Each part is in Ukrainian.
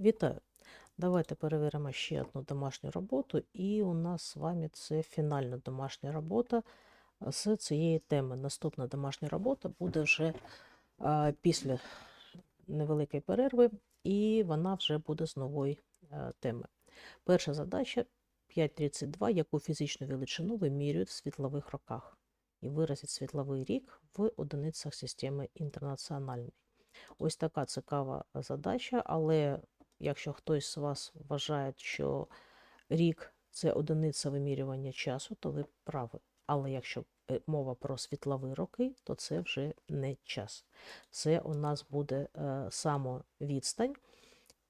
Вітаю! Давайте перевіримо ще одну домашню роботу, і у нас з вами це фінальна домашня робота з цієї теми. Наступна домашня робота буде вже а, після невеликої перерви, і вона вже буде з нової а, теми. Перша задача 5.32, яку фізичну величину вимірюють в світлових роках і виразять світловий рік в одиницях системи інтернаціональної. Ось така цікава задача, але якщо хтось з вас вважає, що рік це одиниця вимірювання часу, то ви праві. Але якщо е, мова про світлові роки, то це вже не час. Це у нас буде е, самовідстань,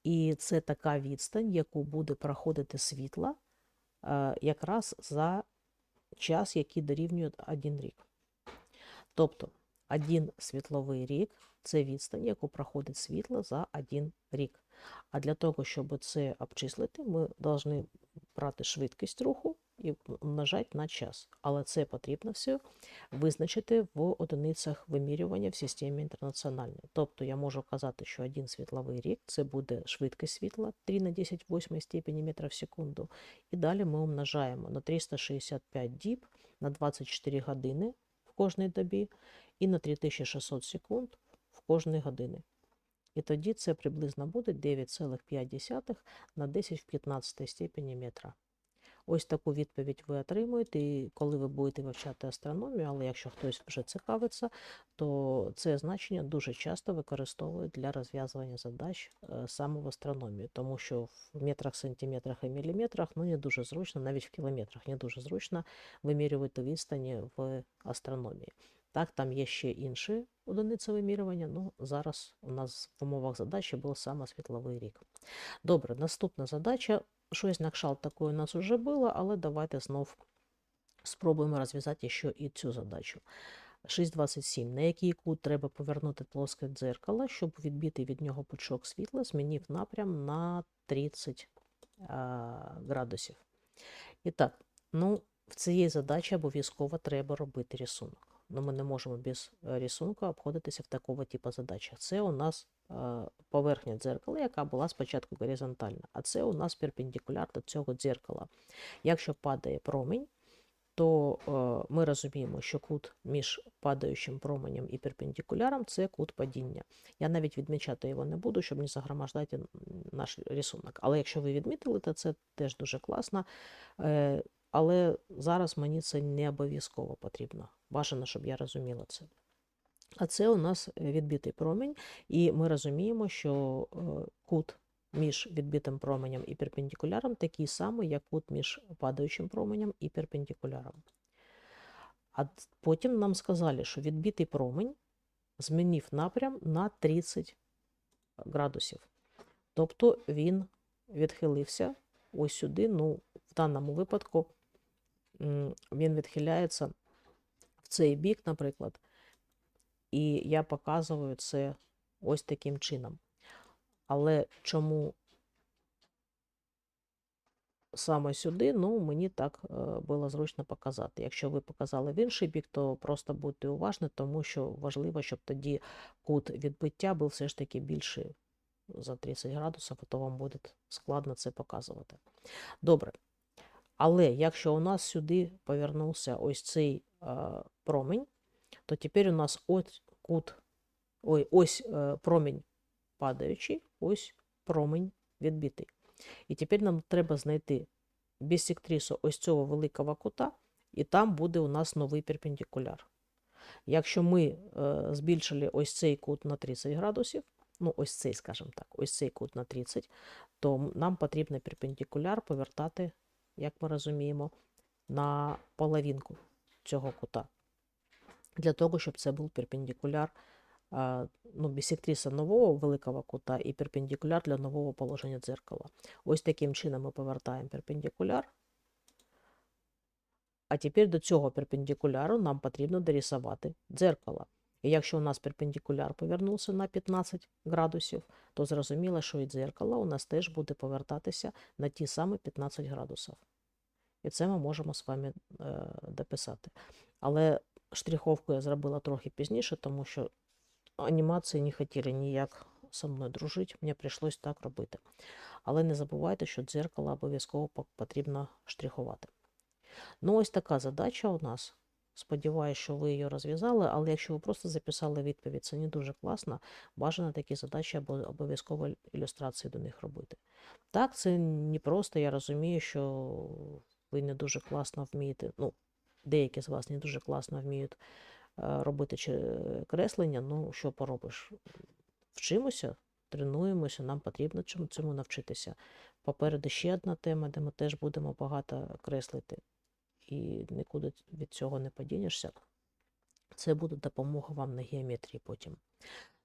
і це така відстань, яку буде проходити світла е, якраз за час, який дорівнює один рік. Тобто один світловий рік це відстань, яку проходить світло за один рік. А для того, щоб це обчислити, ми повинні брати швидкість руху і умножати на час. Але це потрібно все визначити в одиницях вимірювання в системі інтернаціональної. Тобто я можу казати, що один світловий рік це буде швидкість світла 3 на 10 8 степені метра в секунду. І далі ми умножаємо на 365 діб на 24 години в кожній добі і на 3600 секунд в кожній годині. І тоді це приблизно буде 9,5 на 10 в 15 степені метра. Ось таку відповідь ви отримуєте, і коли ви будете вивчати астрономію, але якщо хтось вже цікавиться, то це значення дуже часто використовують для розв'язування задач е, саме в астрономії, тому що в метрах, сантиметрах і міліметрах ну, не дуже зручно, навіть в кілометрах не дуже зручно вимірювати відстані в астрономії. Так, там є ще інші одиниці вимірювання, ну зараз у нас в умовах задачі був саме світловий рік. Добре, наступна задача. Щось на кшалт такої у нас вже було, але давайте знов спробуємо розв'язати ще і цю задачу. 6.27. На який кут треба повернути плоске дзеркало, щоб відбити від нього пучок світла, змінив напрям на 30 а, градусів. І так, ну, в цієї задачі обов'язково треба робити рисунок. Ну, ми не можемо без рисунку обходитися в такого типу задачах. Це у нас е, поверхня дзеркала, яка була спочатку горизонтальна, а це у нас перпендикуляр до цього дзеркала. Якщо падає промінь, то е, ми розуміємо, що кут між падаючим променем і перпендикуляром це кут падіння. Я навіть відмічати його не буду, щоб не загромождати наш рисунок. Але якщо ви відмітили, то це теж дуже класно. Але зараз мені це не обов'язково потрібно. Бажано, щоб я розуміла це. А це у нас відбитий промінь, і ми розуміємо, що е, кут між відбитим променем і перпендикуляром такий самий, як кут між падаючим променем і перпендикуляром. А потім нам сказали, що відбитий промень змінив напрям на 30 градусів. Тобто він відхилився ось сюди. Ну, в даному випадку він відхиляється в цей бік, наприклад, і я показую це ось таким чином. Але чому саме сюди, ну, мені так е, було зручно показати. Якщо ви показали в інший бік, то просто будьте уважні, тому що важливо, щоб тоді кут відбиття був все ж таки більший за 30 градусів, а то вам буде складно це показувати. Добре. Але якщо у нас сюди повернувся ось цей е, промінь, то тепер у нас ось кут, ой, ось е, промінь падаючий, ось промінь відбитий. І тепер нам треба знайти бісектрису ось цього великого кута, і там буде у нас новий перпендикуляр. Якщо ми е, збільшили ось цей кут на 30 градусів, ну ось цей, скажімо так, ось цей кут на 30, то нам потрібно перпендикуляр повертати як ми розуміємо, на половинку цього кута. Для того, щоб це був перпендикуляр, ну, бісектриса нового великого кута і перпендикуляр для нового положення дзеркала. Ось таким чином ми повертаємо перпендикуляр. А тепер до цього перпендикуляру нам потрібно дорисувати дзеркало. І якщо у нас перпендикуляр повернувся на 15 градусів, то зрозуміло, що і дзеркало у нас теж буде повертатися на ті самі 15 градусів. І це ми можемо з вами е, дописати. Але штриховку я зробила трохи пізніше, тому що анімації не хотіли ніяк со мною дружить, мені прийшлось так робити. Але не забувайте, що дзеркало обов'язково потрібно штрихувати. Ну, ось така задача у нас. Сподіваюсь, що ви її розв'язали, але якщо ви просто записали відповідь, це не дуже класно. Бажано такі задачі або обов'язково ілюстрації до них робити. Так, це не просто, я розумію, що ви не дуже класно вмієте, ну, деякі з вас не дуже класно вміють е, робити креслення, ну, що поробиш? Вчимося, тренуємося, нам потрібно цьому навчитися. Попереду ще одна тема, де ми теж будемо багато креслити, і нікуди від цього не подінешся. Це буде допомога вам на геометрії потім.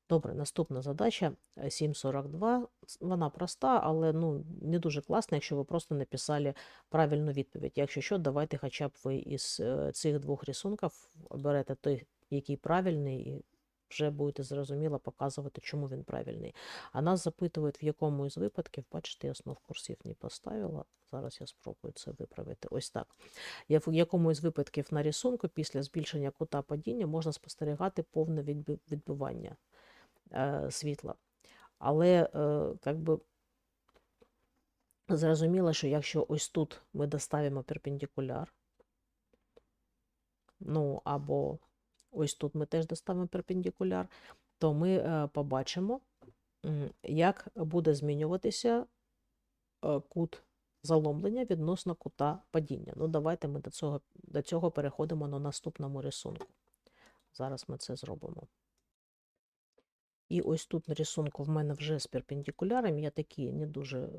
Добре, наступна задача е, 7.42. Вона проста, але ну, не дуже класна, якщо ви просто написали правильну відповідь. Якщо що, давайте хоча б ви із е, цих двох рисунків оберете той, який правильний, вже будете зрозуміло показувати, чому він правильний. А нас запитують, в якому із випадків, бачите, я знов курсів не поставила. Зараз я спробую це виправити. Ось так. Я в якому із випадків на рисунку після збільшення кута падіння можна спостерігати повне відбивання е, світла. Але е, как би, зрозуміло, що якщо ось тут ми доставимо перпендикуляр, ну або ось тут ми теж доставимо перпендикуляр, то ми е, побачимо, як буде змінюватися е, кут заломлення відносно кута падіння. Ну, давайте ми до цього, до цього переходимо на наступному рисунку. Зараз ми це зробимо. І ось тут на рисунку в мене вже з перпендикуляром. Я такі не дуже е,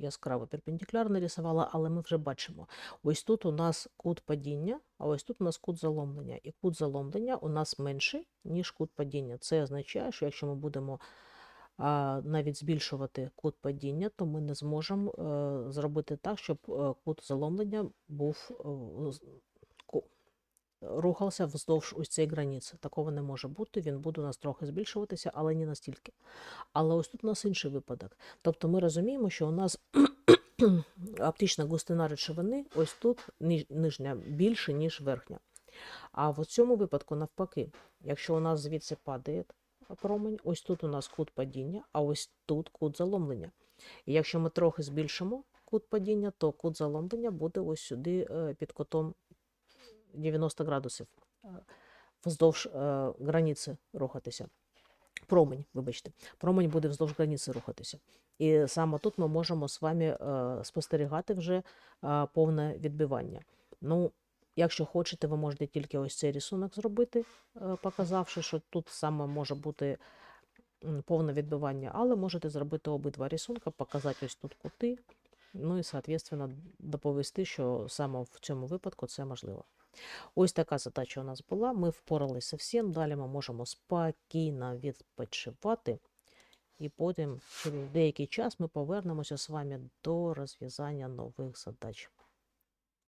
яскраво перпендикулярно рисувала, але ми вже бачимо. Ось тут у нас кут падіння, а ось тут у нас кут заломлення. І кут заломлення у нас менший, ніж кут падіння. Це означає, що якщо ми будемо навіть збільшувати кут падіння, то ми не зможемо е, зробити так, щоб е, кут заломлення був е, рухався вздовж ось цієї границі. Такого не може бути. Він буде у нас трохи збільшуватися, але не настільки. Але ось тут у нас інший випадок. Тобто ми розуміємо, що у нас оптична густина речовини ось тут нижня більше, ніж верхня. А в цьому випадку навпаки, якщо у нас звідси падає промень, ось тут у нас кут падіння, а ось тут кут заломлення. І якщо ми трохи збільшимо кут падіння, то кут заломлення буде ось сюди е, під кутом 90 градусів е, вздовж е, границі рухатися. Промень, вибачте, промень буде вздовж границі рухатися. І саме тут ми можемо з вами е, спостерігати вже е, повне відбивання. Ну, якщо хочете, ви можете тільки ось цей рисунок зробити, е, показавши, що тут саме може бути повне відбивання, але можете зробити обидва рисунка, показати ось тут кути, ну і, соответственно, доповісти, що саме в цьому випадку це можливо. Ось така задача у нас була. Ми впоралися всім. Далі ми можемо спокійно відпочивати. І потім через деякий час ми повернемося з вами до розв'язання нових задач.